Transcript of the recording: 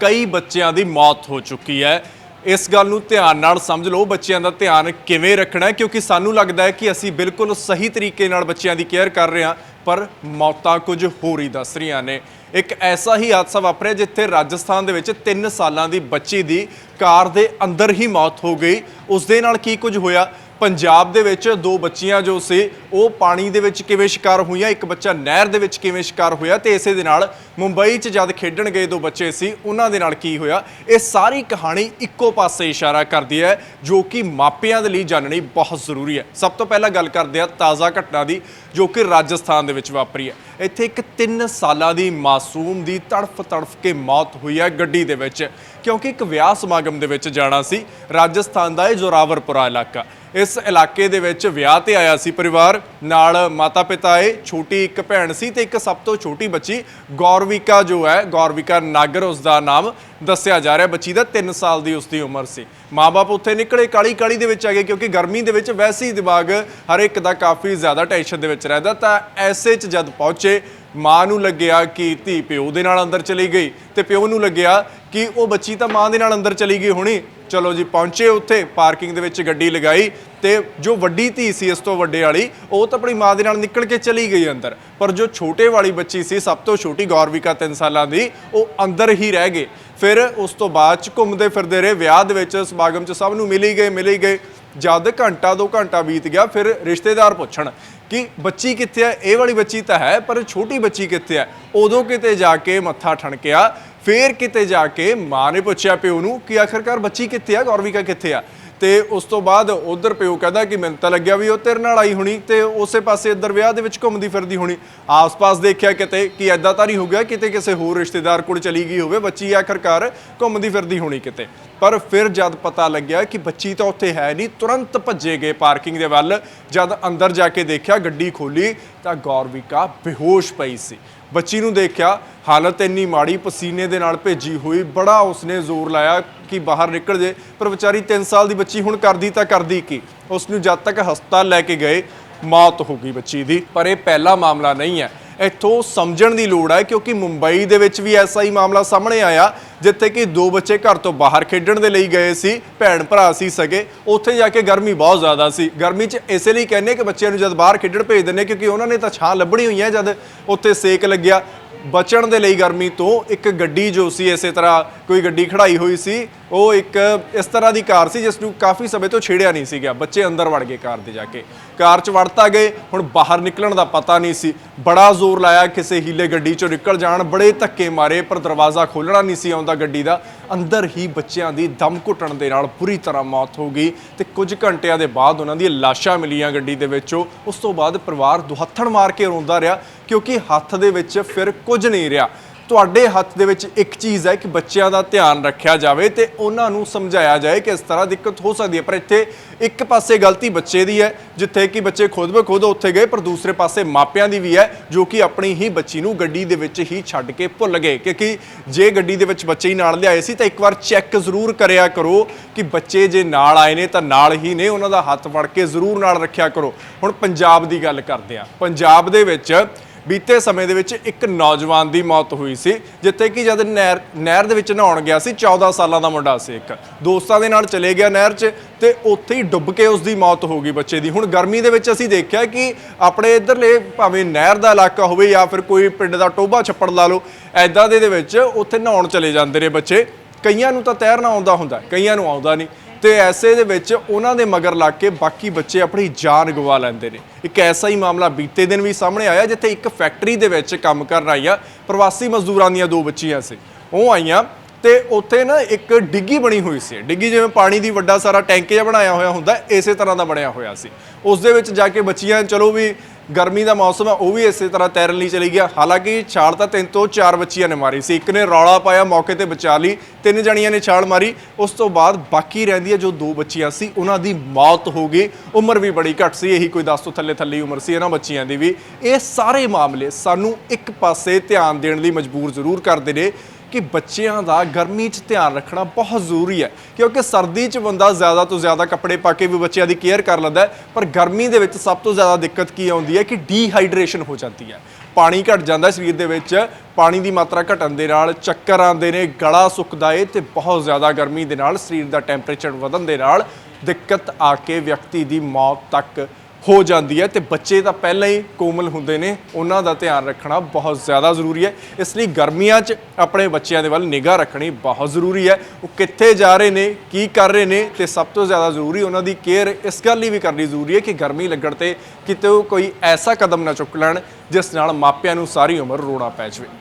ਕਈ ਬੱਚਿਆਂ ਦੀ ਮੌਤ ਹੋ ਚੁੱਕੀ ਹੈ। ਇਸ ਗੱਲ ਨੂੰ ਧਿਆਨ ਨਾਲ ਸਮਝ ਲਓ, ਬੱਚਿਆਂ ਦਾ ਧਿਆਨ ਕਿਵੇਂ ਰੱਖਣਾ ਹੈ, ਕਿਉਂਕਿ ਸਾਨੂੰ ਲੱਗਦਾ ਹੈ ਕਿ ਅਸੀਂ ਬਿਲਕੁਲ ਸਹੀ ਤਰੀਕੇ ਨਾਲ ਬੱਚਿਆਂ ਦੀ ਕੇਅਰ ਕਰ ਰਹੇ ਹਾਂ, ਪਰ ਮੌਤਾਂ ਕੁਝ ਹੋਰ ਹੀ ਦੱਸ ਰਹੀਆਂ ਨੇ। ਇੱਕ ਐਸਾ ਹੀ ਹਾਦਸਾ ਵਾਪਰਿਆ ਜਿੱਥੇ ਰਾਜਸਥਾਨ ਦੇ ਵਿੱਚ 3 ਸਾਲਾਂ ਦੀ ਬੱਚੀ ਦੀ ਕਾਰ ਦੇ ਅੰਦਰ ਹੀ ਮੌਤ ਹੋ ਗਈ। ਉਸ ਦੇ ਨਾਲ ਕੀ ਕੁਝ ਹੋਇਆ? ਪੰਜਾਬ ਦੇ ਵਿੱਚ ਦੋ ਬੱਚੀਆਂ ਜੋ ਸੀ ਉਹ ਪਾਣੀ ਦੇ ਵਿੱਚ ਕਿਵੇਂ ਸ਼ਿਕਾਰ ਹੋਈਆਂ, ਇੱਕ ਬੱਚਾ ਨਹਿਰ ਦੇ ਵਿੱਚ ਕਿਵੇਂ ਸ਼ਿਕਾਰ ਹੋਇਆ ਤੇ ਇਸੇ ਦੇ ਨਾਲ ਮੁੰਬਈ 'ਚ ਜਦ ਖੇਡਣ ਗਏ ਦੋ ਬੱਚੇ ਸੀ, ਉਹਨਾਂ ਦੇ ਨਾਲ ਕੀ ਹੋਇਆ? ਇਹ ਸਾਰੀ ਕਹਾਣੀ ਇੱਕੋ ਪਾਸੇ ਇਸ਼ਾਰਾ ਕਰਦੀ ਹੈ, ਜੋ ਕਿ ਮਾਪਿਆਂ ਦੇ ਲਈ ਜਾਣਨੀ ਬਹੁਤ ਜ਼ਰੂਰੀ ਹੈ। ਸਭ ਤੋਂ ਪਹਿਲਾਂ ਗੱਲ ਕਰਦੇ ਹਾਂ ਤਾਜ਼ਾ ਘਟਨਾ ਦੀ, ਜੋ ਕਿ ਰਾਜਸਥਾਨ ਦੇ ਵਿੱਚ ਵਾਪਰੀ ਹੈ। ਇੱਥੇ ਇੱਕ 3 ਸਾਲਾਂ ਦੀ ਮਾਸੂਮ ਦੀ ਤੜਫ ਤੜਫ ਕੇ ਮੌਤ ਹੋਈ ਹੈ ਗੱਡੀ ਦੇ ਵਿੱਚ, ਕਿਉਂਕਿ ਇੱਕ ਵਿਆਹ ਸਮਾਗਮ ਦੇ ਵਿੱਚ ਜਾਣਾ ਸੀ। ਰਾਜਸਥਾਨ ਦਾ ਇਹ ਜ਼ੋਰਾਵਰਪੁਰਾ ਇਲਾਕਾ। ਇਸ ਇਲਾਕੇ ਦੇ ਵਿੱਚ ਵਿਆਹ ਤੇ ਆਇਆ ਸੀ ਪਰਿਵਾਰ। ਨਾਲ ਮਾਤਾ ਪਿਤਾ ਏ ਛੋਟੀ ਇੱਕ ਭੈਣ ਸੀ ਤੇ ਇੱਕ ਸਭ ਤੋਂ ਛੋਟੀ ਬੱਚੀ ਗੌਰਵਿਕਾ ਜੋ ਹੈ, ਗੌਰਵਿਕਾ ਨਾਗਰ, ਉਸ ਦਾ ਨਾਮ ਦੱਸਿਆ ਜਾ ਰਿਹਾ। ਬੱਚੀ ਦਾ 3 ਸਾਲ ਦੀ ਉਸ ਦੀ ਉਮਰ ਸੀ। ਮਾਪੇ ਉੱਥੇ ਨਿਕਲੇ ਕਾਲੀ ਕਾਲੀ ਦੇ ਵਿੱਚ ਆ ਗਏ ਕਿਉਂਕਿ ਗਰਮੀ ਦੇ ਵਿੱਚ ਵੈਸੇ ਹੀ ਦਿਮਾਗ ਹਰ ਇੱਕ ਦਾ ਕਾਫੀ ਜ਼ਿਆਦਾ ਟੈਨਸ਼ਨ ਦੇ ਵਿੱਚ ਰਹਿੰਦਾ। ਤਾਂ ਐਸੇ 'ਚ ਜਦ ਪਹੁੰਚੇ, ਮਾਂ ਨੂੰ ਲੱਗਿਆ ਕਿ ਧੀ ਪਿਓ ਦੇ ਨਾਲ ਅੰਦਰ ਚਲੀ ਗਈ ਤੇ ਪਿਓ ਨੂੰ ਲੱਗਿਆ ਕਿ ਉਹ ਬੱਚੀ ਤਾਂ ਮਾਂ ਦੇ ਨਾਲ ਅੰਦਰ ਚਲੀ ਗਈ ਹੋਣੀ। ਚਲੋ ਜੀ, ਪਹੁੰਚੇ ਉੱਥੇ, ਪਾਰਕਿੰਗ ਦੇ ਵਿੱਚ ਗੱਡੀ ਲਗਾਈ ਤੇ ਜੋ ਵੱਡੀ ਧੀ ਸੀ ਇਸ ਤੋਂ ਵੱਡੇ ਵਾਲੀ, ਉਹ ਤਾਂ ਆਪਣੀ ਮਾਂ ਦੇ ਨਾਲ ਨਿਕਲ ਕੇ ਚਲੀ ਗਈ ਅੰਦਰ। ਪਰ ਜੋ ਛੋਟੇ ਵਾਲੀ ਬੱਚੀ ਸੀ, ਸਭ ਤੋਂ ਛੋਟੀ ਗੌਰਵਿਕਾ 3 ਸਾਲਾਂ ਦੀ, ਉਹ ਅੰਦਰ ਹੀ ਰਹਿ ਗਏ ਫਿਰ ਉਸ ਤੋਂ ਬਾਅਦ ਚ ਘੁੰਮਦੇ ਫਿਰਦੇ ਰਹੇ, ਵਿਆਹ ਦੇ ਵਿੱਚ ਸਮਾਗਮ ਚ ਸਭ ਨੂੰ ਮਿਲੀ ਗਏ ਮਿਲੀ ਗਏ। ਜਦ ਘੰਟਾ, ਦੋ ਘੰਟਾ ਬੀਤ ਗਿਆ, ਫਿਰ ਰਿਸ਼ਤੇਦਾਰ ਪੁੱਛਣ ਕਿ ਬੱਚੀ ਕਿੱਥੇ ਹੈ ਇਹ ਵਾਲੀ ਬੱਚੀ ਤਾਂ ਹੈ, ਪਰ ਛੋਟੀ ਬੱਚੀ ਕਿੱਥੇ ਹੈ ਉਦੋਂ ਕਿਤੇ ਜਾ ਕੇ ਮੱਥਾ ਠਣਕਿਆ, ਫੇਰ ਕਿਤੇ ਜਾ ਕੇ ਮਾਂ ਨੇ ਪੁੱਛਿਆ ਪਿਓ ਨੂੰ ਕਿ ਆਖਰਕਾਰ ਬੱਚੀ ਕਿੱਥੇ ਆ? ਗੌਰਵਿਕਾ ਕਿੱਥੇ ਆ? ਤੇ ਉਸ ਤੋਂ ਬਾਅਦ ਉਧਰ ਪਿਓ ਕਹਿੰਦਾ ਕਿ ਮੈਨੂੰ ਤਾਂ ਲੱਗਿਆ ਵੀ ਉਹ ਤੇਰੇ ਨਾਲ ਆਈ ਹੋਣੀ ਤੇ ਉਸੇ ਪਾਸੇ ਇੱਧਰ ਵਿਆਹ ਦੇ ਵਿੱਚ ਘੁੰਮਦੀ ਫਿਰਦੀ ਹੋਣੀ। ਆਸ-ਪਾਸ ਦੇਖਿਆ ਕਿਤੇ ਕਿ ਐਦਾਂ ਤਾਂ ਨਹੀਂ ਹੋ ਗਿਆ, ਕਿਤੇ ਕਿਸੇ ਹੋਰ ਰਿਸ਼ਤੇਦਾਰ ਕੋਲ ਚਲੀ ਗਈ ਹੋਵੇ, ਬੱਚੀ ਆਖਰਕਾਰ ਘੁੰਮਦੀ ਫਿਰਦੀ ਹੋਣੀ ਕਿਤੇ। ਪਰ ਫਿਰ ਜਦ ਪਤਾ ਲੱਗਿਆ ਕਿ ਬੱਚੀ ਤਾਂ ਉੱਥੇ ਹੈ ਨਹੀਂ, ਤੁਰੰਤ ਭੱਜੇ ਗਏ ਪਾਰਕਿੰਗ ਦੇ ਵੱਲ। ਜਦ ਅੰਦਰ ਜਾ ਕੇ ਦੇਖਿਆ ਗੱਡੀ ਖੋਲੀ ਤਾਂ ਗੌਰਵਿਕਾ ਬੇਹੋਸ਼ ਪਈ ਸੀ। ਬੱਚੀ ਨੂੰ ਦੇਖਿਆ ਹਾਲਤ ਇੰਨੀ ਮਾੜੀ, ਪਸੀਨੇ ਦੇ ਨਾਲ ਭੇਜੀ ਹੋਈ, ਬੜਾ ਉਸਨੇ ਜ਼ੋਰ ਲਾਇਆ ਕਿ ਬਾਹਰ ਨਿਕਲ ਜੇ। ਪਰ ਵਿਚਾਰੀ 3 ਸਾਲ ਦੀ ਬੱਚੀ ਹੁਣ ਕਰਦੀ ਤਾਂ ਕਰਦੀ ਕੀ? ਉਸ ਨੂੰ ਜਦ ਤੱਕ ਹਸਪਤਾਲ ਲੈ ਕੇ ਗਏ, ਮੌਤ ਹੋ ਗਈ ਬੱਚੀ ਦੀ। ਪਰ ਇਹ ਪਹਿਲਾ ਮਾਮਲਾ ਨਹੀਂ ਹੈ। ਇੱਥੋਂ ਸਮਝਣ ਦੀ ਲੋੜ ਹੈ ਕਿਉਂਕਿ ਮੁੰਬਈ ਦੇ ਵਿੱਚ ਵੀ ਐਸਾ ਹੀ ਮਾਮਲਾ ਸਾਹਮਣੇ ਆਇਆ ਜਿੱਥੇ ਕਿ ਦੋ ਬੱਚੇ ਘਰ ਤੋਂ ਬਾਹਰ ਖੇਡਣ ਦੇ ਲਈ ਗਏ ਸੀ, ਭੈਣ ਭਰਾ ਸੀ ਸਗੇ, ਉੱਥੇ ਜਾ ਕੇ ਗਰਮੀ ਬਹੁਤ ਜ਼ਿਆਦਾ ਸੀ। ਗਰਮੀ 'ਚ ਇਸੇ ਲਈ ਕਹਿੰਦੇ ਕਿ ਬੱਚਿਆਂ ਨੂੰ ਜਦ ਬਾਹਰ ਖੇਡਣ ਭੇਜ ਦਿੰਦੇ, ਕਿਉਂਕਿ ਉਹਨਾਂ ਨੇ ਤਾਂ ਛਾਂ ਲੱਭਣੀ ਹੋਈ ਹੈ, ਜਦ ਉੱਥੇ ਸੇਕ ਲੱਗਿਆ। ਬਚਣ ਦੇ ਲਈ ਗਰਮੀ ਤੋਂ ਇੱਕ ਗੱਡੀ ਜੋ ਸੀ, ਇਸੇ ਤਰ੍ਹਾਂ ਕੋਈ ਗੱਡੀ ਖੜਾਈ ਹੋਈ ਸੀ ਉਹ ਇੱਕ ਇਸ ਤਰ੍ਹਾਂ ਦੀ ਕਾਰ ਸੀ ਜਿਸ ਨੂੰ ਕਾਫੀ ਸਮੇਂ ਤੋਂ ਛੇੜਿਆ ਨਹੀਂ ਸੀਗਾ। ਬੱਚੇ ਅੰਦਰ ਵੜ ਗਏ ਕਾਰ ਦੇ ਜਾ ਕੇ। ਕਾਰ 'ਚ ਵੜਤਾ ਗਏ, ਹੁਣ ਬਾਹਰ ਨਿਕਲਣ ਦਾ ਪਤਾ ਨਹੀਂ ਸੀ। ਬੜਾ ਜ਼ੋਰ ਲਾਇਆ ਕਿਸੇ ਹੀਲੇ ਗੱਡੀ 'ਚੋਂ ਨਿਕਲ ਜਾਣ, ਬੜੇ ਧੱਕੇ ਮਾਰੇ, ਪਰ ਦਰਵਾਜ਼ਾ ਖੋਲਣਾ ਨਹੀਂ ਸੀ ਆਉਂਦਾ ਗੱਡੀ ਦਾ। ਅੰਦਰ ਹੀ ਬੱਚਿਆਂ ਦੀ ਦਮ ਘੁੱਟਣ ਦੇ ਨਾਲ ਬੁਰੀ ਤਰ੍ਹਾਂ ਮੌਤ ਹੋ ਗਈ ਤੇ ਕੁਝ ਘੰਟਿਆਂ ਦੇ ਬਾਅਦ ਉਹਨਾਂ ਦੀ ਲਾਸ਼ਾਂ ਮਿਲੀਆਂ ਗੱਡੀ ਦੇ ਵਿੱਚੋਂ। ਉਸ ਤੋਂ ਬਾਅਦ ਪਰਿਵਾਰ ਦੁਹੱਥਣ ਮਾਰ ਕੇ ਰੋਂਦਾ ਰਿਹਾ, ਕਿਉਂਕਿ ਹੱਥ ਦੇ ਵਿੱਚ ਫਿਰ ਕੁਝ ਨਹੀਂ ਰਿਹਾ। ਤੁਹਾਡੇ ਹੱਥ ਦੇ ਵਿੱਚ ਇੱਕ ਚੀਜ਼ ਹੈ ਕਿ ਬੱਚਿਆਂ ਦਾ ਧਿਆਨ ਰੱਖਿਆ ਜਾਵੇ ਤੇ ਉਹਨਾਂ ਨੂੰ ਸਮਝਾਇਆ ਜਾਏ ਕਿ ਇਸ ਤਰ੍ਹਾਂ ਦਿੱਕਤ ਹੋ ਸਕਦੀ ਹੈ। ਪਰ ਇੱਥੇ ਇੱਕ ਪਾਸੇ ਗਲਤੀ ਬੱਚੇ ਦੀ ਹੈ, ਜਿੱਥੇ ਕਿ ਬੱਚੇ ਖੁਦ ਬਖੁਦ ਉੱਥੇ ਗਏ, ਪਰ ਦੂਸਰੇ ਪਾਸੇ ਮਾਪਿਆਂ ਦੀ ਵੀ ਹੈ, ਜੋ ਕਿ ਆਪਣੀ ਹੀ ਬੱਚੀ ਨੂੰ ਗੱਡੀ ਦੇ ਵਿੱਚ ਹੀ ਛੱਡ ਕੇ ਭੁੱਲ ਗਏ। ਕਿਉਂਕਿ ਜੇ ਗੱਡੀ ਦੇ ਵਿੱਚ ਬੱਚੇ ਹੀ ਨਾਲ ਲਿਆਏ ਸੀ ਤਾਂ ਇੱਕ ਵਾਰ ਚੈੱਕ ਜ਼ਰੂਰ ਕਰਿਆ ਕਰੋ ਕਿ ਬੱਚੇ ਜੇ ਨਾਲ ਆਏ ਨੇ ਤਾਂ ਨਾਲ ਹੀ ਨੇ, ਉਹਨਾਂ ਦਾ ਹੱਥ ਫੜ ਕੇ ਜ਼ਰੂਰ ਨਾਲ ਰੱਖਿਆ ਕਰੋ। ਹੁਣ ਪੰਜਾਬ ਦੀ ਗੱਲ ਕਰਦੇ ਹਾਂ। ਪੰਜਾਬ ਦੇ ਵਿੱਚ ਬੀਤੇ ਸਮੇਂ ਦੇ ਵਿੱਚ ਇੱਕ ਨੌਜਵਾਨ ਦੀ ਮੌਤ ਹੋਈ ਸੀ, ਜਿੱਥੇ ਕਿ ਜਦ ਨਹਿਰ ਨਹਿਰ ਦੇ ਵਿੱਚ ਨਹਾਉਣ ਗਿਆ ਸੀ 14 ਸਾਲਾਂ ਦਾ ਮੁੰਡਾ ਸੀ ਇੱਕ। ਦੋਸਤਾਂ ਦੇ ਨਾਲ ਚਲੇ ਗਿਆ ਨਹਿਰ 'ਚ ਤੇ ਉੱਥੇ ਹੀ ਡੁੱਬ ਕੇ ਉਸ ਦੀ ਮੌਤ ਹੋ ਗਈ ਬੱਚੇ ਦੀ। ਹੁਣ ਗਰਮੀ ਦੇ ਵਿੱਚ ਅਸੀਂ ਦੇਖਿਆ ਕਿ ਆਪਣੇ ਇਧਰਲੇ ਭਾਵੇਂ ਨਹਿਰ ਦਾ ਇਲਾਕਾ ਹੋਵੇ ਜਾਂ ਫਿਰ ਕੋਈ ਪਿੰਡ ਦਾ ਟੋਭਾ ਛੱਪੜ ਲਾ ਲਓ ਐਦਾਂ ਦੇ ਦੇ ਵਿੱਚ ਉੱਥੇ ਨਹਾਉਣ ਚਲੇ ਜਾਂਦੇ ਨੇ ਬੱਚੇ। ਕਈਆਂ ਨੂੰ ਤਾਂ ਤੈਰਨਾ ਆਉਂਦਾ ਹੁੰਦਾ, ਕਈਆਂ ਨੂੰ ਆਉਂਦਾ ਨਹੀਂ। ਤੇ ਐਸੇ ਦੇ ਵਿੱਚ ਉਹਨਾਂ ਦੇ ਮਗਰ ਲੱਗ ਕੇ ਬਾਕੀ ਬੱਚੇ ਆਪਣੀ ਜਾਨ ਗਵਾ ਲੈਂਦੇ ਨੇ। ਇੱਕ ਐਸਾ ਹੀ ਮਾਮਲਾ ਬੀਤੇ ਦਿਨ ਵੀ ਸਾਹਮਣੇ ਆਇਆ, ਜਿੱਥੇ ਇੱਕ ਫੈਕਟਰੀ ਦੇ ਵਿੱਚ ਕੰਮ ਕਰਨ ਆਈਆਂ ਪ੍ਰਵਾਸੀ ਮਜ਼ਦੂਰਾਂ ਦੀਆਂ ਦੋ ਬੱਚੀਆਂ ਸੀ। ਉਹ ਆਈਆਂ ਤੇ ਉੱਥੇ ਨਾ ਇੱਕ ਡਿੱਗੀ ਬਣੀ ਹੋਈ ਸੀ। ਡਿੱਗੀ ਜਿਵੇਂ ਪਾਣੀ ਦੀ ਵੱਡਾ ਸਾਰਾ ਟੈਂਕ ਜਿਹਾ ਬਣਾਇਆ ਹੋਇਆ ਹੁੰਦਾ, ਇਸੇ ਤਰ੍ਹਾਂ ਦਾ ਬਣਿਆ ਹੋਇਆ ਸੀ। ਉਸ ਦੇ ਵਿੱਚ ਜਾ ਕੇ ਬੱਚੀਆਂ ਚਲੋ ਵੀ ਗਰਮੀ ਦਾ ਮੌਸਮ ਹੈ, ਉਹ ਵੀ ਇਸੇ ਤਰ੍ਹਾਂ ਤੈਰਨ ਲਈ ਚਲੀ ਗਿਆ। ਹਾਲਾਂਕਿ ਛਾਲ ਤਾਂ ਤਿੰਨ ਤੋਂ ਚਾਰ ਬੱਚੀਆਂ ਨੇ ਮਾਰੀ ਸੀ। ਇੱਕ ਨੇ ਰੌਲਾ ਪਾਇਆ, ਮੌਕੇ ਤੇ ਬਚਾ ਲਈ। ਤਿੰਨ ਜਣੀਆਂ ਨੇ ਛਾਲ ਮਾਰੀ। ਉਸ ਤੋਂ ਬਾਅਦ ਬਾਕੀ ਰਹਿੰਦੀਆਂ ਜੋ ਦੋ ਬੱਚੀਆਂ ਸੀ, ਉਹਨਾਂ ਦੀ ਮੌਤ ਹੋ ਗਈ। ਉਮਰ ਵੀ ਬੜੀ ਘੱਟ ਸੀ, ਇਹੀ ਕੋਈ 10 ਤੋਂ ਥੱਲੇ ਥੱਲੇ ਉਮਰ ਸੀ ਇਹਨਾਂ ਬੱਚੀਆਂ ਦੀ ਵੀ। ਇਹ ਸਾਰੇ ਮਾਮਲੇ ਸਾਨੂੰ ਇੱਕ ਪਾਸੇ ਧਿਆਨ ਦੇਣ ਲਈ ਮਜਬੂਰ ਜ਼ਰੂਰ ਕਰਦੇ ਨੇ। ਕਿ ਬੱਚਿਆਂ ਦਾ ਗਰਮੀ 'ਚ ਧਿਆਨ ਰੱਖਣਾ ਬਹੁਤ ਜ਼ਰੂਰੀ ਹੈ, ਕਿਉਂਕਿ ਸਰਦੀ 'ਚ ਬੰਦਾ ਜ਼ਿਆਦਾ ਤੋਂ ਜ਼ਿਆਦਾ ਕੱਪੜੇ ਪਾ ਕੇ ਵੀ ਬੱਚਿਆਂ ਦੀ ਕੇਅਰ ਕਰ ਲੈਂਦਾ ਪਰ ਗਰਮੀ ਦੇ ਵਿੱਚ ਸਭ ਤੋਂ ਜ਼ਿਆਦਾ ਦਿੱਕਤ ਕੀ ਆਉਂਦੀ ਹੈ ਕਿ ਡੀਹਾਈਡਰੇਸ਼ਨ ਹੋ ਜਾਂਦੀ ਹੈ। ਪਾਣੀ ਘਟ ਜਾਂਦਾ ਸਰੀਰ ਦੇ ਵਿੱਚ, ਪਾਣੀ ਦੀ ਮਾਤਰਾ ਘਟਣ ਦੇ ਨਾਲ ਚੱਕਰ ਆਉਂਦੇ ਨੇ, ਗਲਾ ਸੁੱਕਦਾ ਏ ਤੇ ਬਹੁਤ ਜ਼ਿਆਦਾ ਗਰਮੀ ਦੇ ਨਾਲ ਸਰੀਰ ਦਾ ਟੈਂਪਰੇਚਰ ਵਧਣ ਦੇ ਨਾਲ ਦਿੱਕਤ ਆ ਕੇ ਵਿਅਕਤੀ ਦੀ ਮੌਤ ਤੱਕ ਹੋ ਜਾਂਦੀ ਹੈ ਤੇ ਬੱਚੇ ਤਾਂ ਪਹਿਲਾਂ ਹੀ ਕੋਮਲ ਹੁੰਦੇ ਨੇ। ਉਹਨਾਂ ਦਾ ਧਿਆਨ ਰੱਖਣਾ ਬਹੁਤ ਜ਼ਿਆਦਾ ਜ਼ਰੂਰੀ ਹੈ। ਇਸ ਲਈ ਗਰਮੀਆਂ 'ਚ ਆਪਣੇ ਬੱਚਿਆਂ ਦੇ ਵੱਲ ਨਿਗਾਹ ਰੱਖਣੀ ਬਹੁਤ ਜ਼ਰੂਰੀ ਹੈ। ਉਹ ਕਿੱਥੇ ਜਾ ਰਹੇ ਨੇ, ਕੀ ਕਰ ਰਹੇ ਨੇ ਤੇ ਸਭ ਤੋਂ ਜ਼ਿਆਦਾ ਜ਼ਰੂਰੀ ਉਹਨਾਂ ਦੀ ਕੇਅਰ ਇਸ ਗੱਲ ਲਈ ਵੀ ਕਰਨੀ ਜ਼ਰੂਰੀ ਹੈ ਕਿ ਗਰਮੀ ਲੱਗਣ ਤੇ ਕਿਤੇ ਉਹ ਕੋਈ ਐਸਾ ਕਦਮ ਨਾ ਚੁੱਕ ਲੈਣ, ਜਿਸ ਨਾਲ ਮਾਪਿਆਂ ਨੂੰ ਸਾਰੀ ਉਮਰ ਰੋਣਾ ਪੈ ਜਾਵੇ।